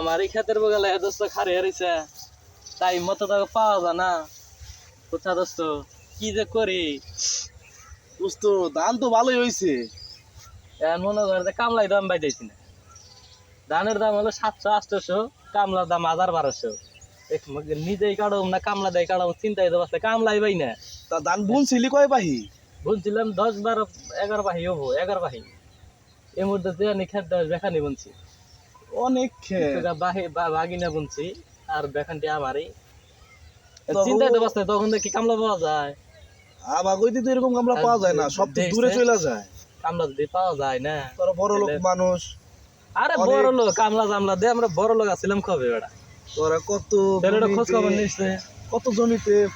আমার এই ক্ষেতের বগলে দোস্ত খারে হারিছে টাইম মতো তো পাওয়া যায় না। কোথা দোস্ত কি যে করি? দোস্ত ধান তো ভালোই হয়েছে এখন মনে করে কামলাই দাম বাইতেছি না। ধানের দাম হলো সাতশো আটশোশো কামলার দাম হাজার বারোশো। নিজেই কাটাম না কামলা দেয় কাটাম চিন্তাই তো বসলে কামলাই পাই না। তা ধান বুনছিলি কয় পাহি? বুনছিলাম দশ বারো এগারো বাহি হব এগারো বাহি এই মুহূর্তে যে আমি খেত বেখানি বুনছি। অনেক বাগিনা বুনছি আর বেখানটি আমারই। তখন- চিন্তাই তো বসলে তখন কামলা পাওয়া যায়। আবার তো এরকম কামলা পাওয়া যায় না সব দূরে চলে যায়। কামলা যদি পাওয়া যায় না তোরা বড় লোক মানুষ। আরে বড় লোক কামলা জামলা দে আমরা বড় লোক আছিলাম কবে বেড়া? তোরা কত খোঁজ খবর নিচ্ছে। কত জমিতে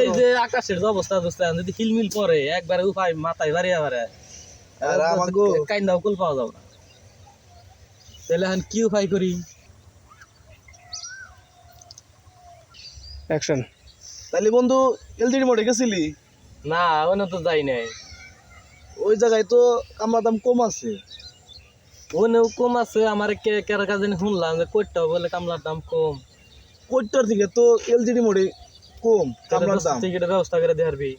এই যে আকাশের যে অবস্থা দোস্ত যদি হিলমিল পরে একবারে উপায় মাথায় বাড়িয়া বাড়ে আর আমাগো কাইন্দা কুল পাওয়া যাবে না। তাহলে এখন কি উপায় করি? অ্যাকশন তাহলে বন্ধু এলজিডি মোটে গেছিলি? না ওনে তো যাই নাই। ওই জায়গায় তো কামলা দাম কম আছে। ওনেও কম আছে আমার কে কেরা কাজে শুনলাম যে কইটাও বলে কামলার দাম কম। কইটার দিকে তো এলজিডি মোটে কম কামলার দাম। টিকিটের ব্যবস্থা করে দেখারবি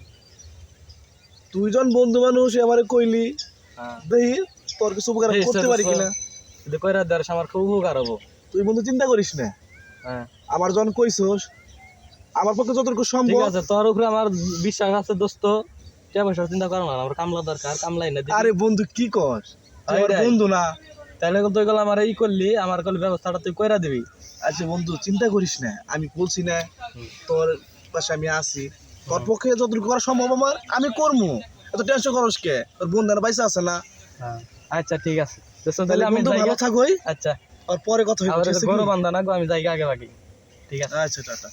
দুইজন বন্ধু মানুষ আমারে কইলি হ্যাঁ। দেখি তোর কিছু উপকার করতে পারি কিনা। যদি কইরা দেওয়ার আমার খুব উপকার হব। তুই বন্ধু চিন্তা করিস না। হ্যাঁ। আমার যখন কইছস আমার পক্ষে যতটুকু ঠিক সম্ভব আছে তোর উপরে আমার বিশ্বাস আছে দোস্ত। টাকা চিন্তা করো না আমার কামলা দরকার কামলাই না আরে বন্ধু কি কর আমার বন্ধু না। তাহলে তুই গেলে আমার এই করলি আমার কল ব্যবস্থাটা তুই কইরা দিবি। আচ্ছা বন্ধু চিন্তা করিস না। আমি বলছি না তোর পাশে আমি আছি। তোর পক্ষে যতটুকু করা সম্ভব আমার আমি করব এত টেনশন করস কে? তোর বন্ধু বাইসা আছে না। আচ্ছা ঠিক আছে। তাহলে আমি ভালো আচ্ছা। আর পরে কথা গরু বান্ধা না গো আমি জায়গা আগে বাকি। ঠিক আছে। আচ্ছা টাটা।